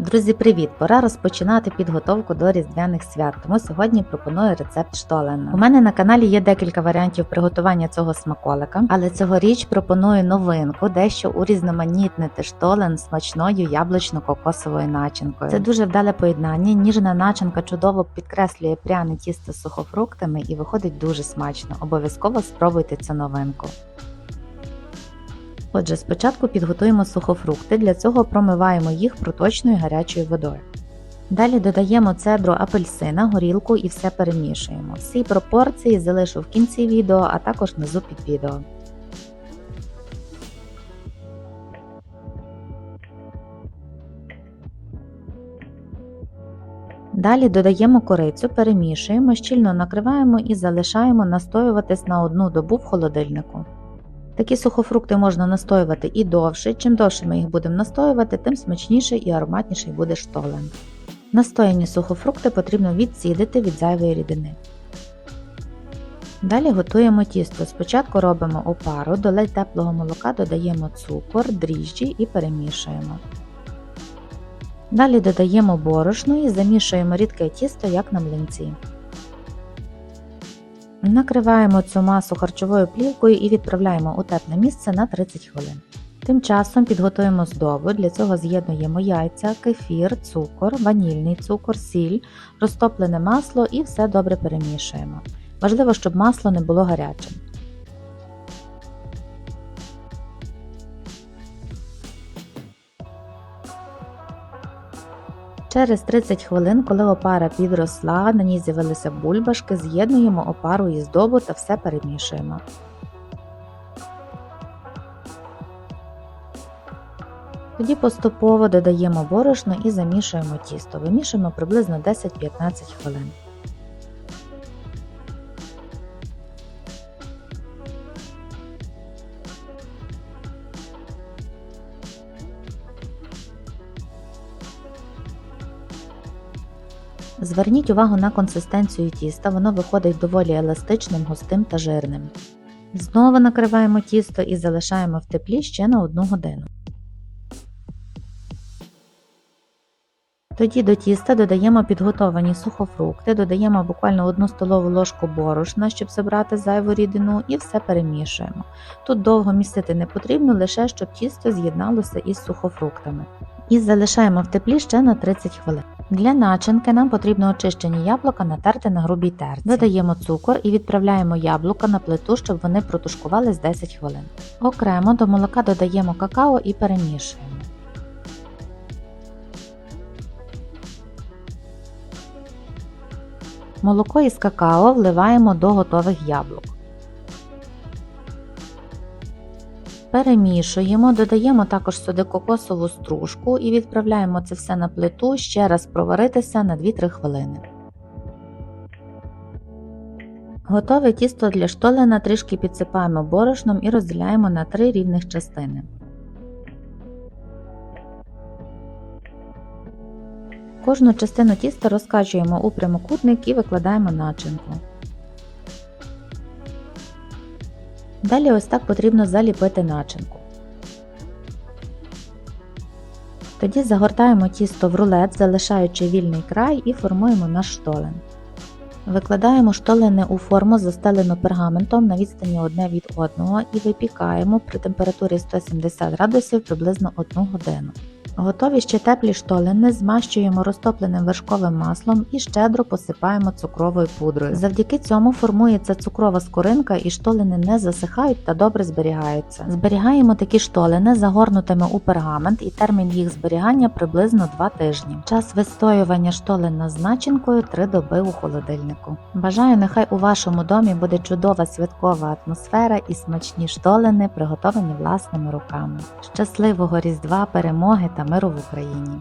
Друзі, привіт! Пора розпочинати підготовку до різдвяних свят. Тому сьогодні пропоную рецепт штолена. У мене на каналі є декілька варіантів приготування цього смаколика, але цьогоріч пропоную новинку, дещо урізноманітнити штолен смачною яблучно-кокосовою начинкою. Це дуже вдале поєднання. Ніжна начинка чудово підкреслює пряне тісто з сухофруктами і виходить дуже смачно. Обов'язково спробуйте цю новинку. Отже, спочатку підготуємо сухофрукти, для цього промиваємо їх проточною гарячою водою. Далі додаємо цедру апельсина, горілку і все перемішуємо. Всі пропорції залишу в кінці відео, а також внизу під відео. Далі додаємо корицю, перемішуємо, щільно накриваємо і залишаємо настоюватись на одну добу в холодильнику. Такі сухофрукти можна настоювати і довше. Чим довше ми їх будемо настоювати, тим смачніший і ароматніший буде штолен. Настояні сухофрукти потрібно відсідити від зайвої рідини. Далі готуємо тісто. Спочатку робимо опару, до ледь теплого молока додаємо цукор, дріжджі і перемішуємо. Далі додаємо борошно і замішуємо рідке тісто, як на млинці. Накриваємо цю масу харчовою плівкою і відправляємо у тепле місце на 30 хвилин. Тим часом підготуємо здобу, для цього з'єднуємо яйця, кефір, цукор, ванільний цукор, сіль, розтоплене масло і все добре перемішуємо. Важливо, щоб масло не було гарячим. Через 30 хвилин, коли опара підросла, на ній з'явилися бульбашки, з'єднуємо опару і здобу та все перемішуємо. Тоді поступово додаємо борошно і замішуємо тісто. Вимішуємо приблизно 10-15 хвилин. Зверніть увагу на консистенцію тіста, воно виходить доволі еластичним, густим та жирним. Знову накриваємо тісто і залишаємо в теплі ще на 1 годину. Тоді до тіста додаємо підготовані сухофрукти, додаємо буквально 1 столову ложку борошна, щоб забрати зайву рідину, і все перемішуємо. Тут довго містити не потрібно, лише щоб тісто з'єдналося із сухофруктами. І залишаємо в теплі ще на 30 хвилин. Для начинки нам потрібно очищені яблука натерти на грубій терці. Додаємо цукор і відправляємо яблука на плиту, щоб вони протушкувались 10 хвилин. Окремо до молока додаємо какао і перемішуємо. Молоко із какао вливаємо до готових яблук. Перемішуємо, додаємо також сюди кокосову стружку і відправляємо це все на плиту ще раз проваритися на 2-3 хвилини. Готове тісто для штолена трішки підсипаємо борошном і розділяємо на 3 рівних частини. Кожну частину тіста розкачуємо у прямокутник і викладаємо начинку. Далі ось так потрібно заліпити начинку. Тоді загортаємо тісто в рулет, залишаючи вільний край і формуємо наш штолен. Викладаємо штолени у форму, застелену пергаментом на відстані одне від одного і випікаємо при температурі 170 градусів приблизно 1 годину. Готові ще теплі штолени змащуємо розтопленим вершковим маслом і щедро посипаємо цукровою пудрою. Завдяки цьому формується цукрова скоринка і штолени не засихають та добре зберігаються. Зберігаємо такі штолени загорнутими у пергамент і термін їх зберігання приблизно 2 тижні. Час вистоювання штолена з начинкою 3 доби у холодильнику. Бажаю, нехай у вашому домі буде чудова святкова атмосфера і смачні штолени, приготовані власними руками. Щасливого Різдва, перемоги та миру в Україні!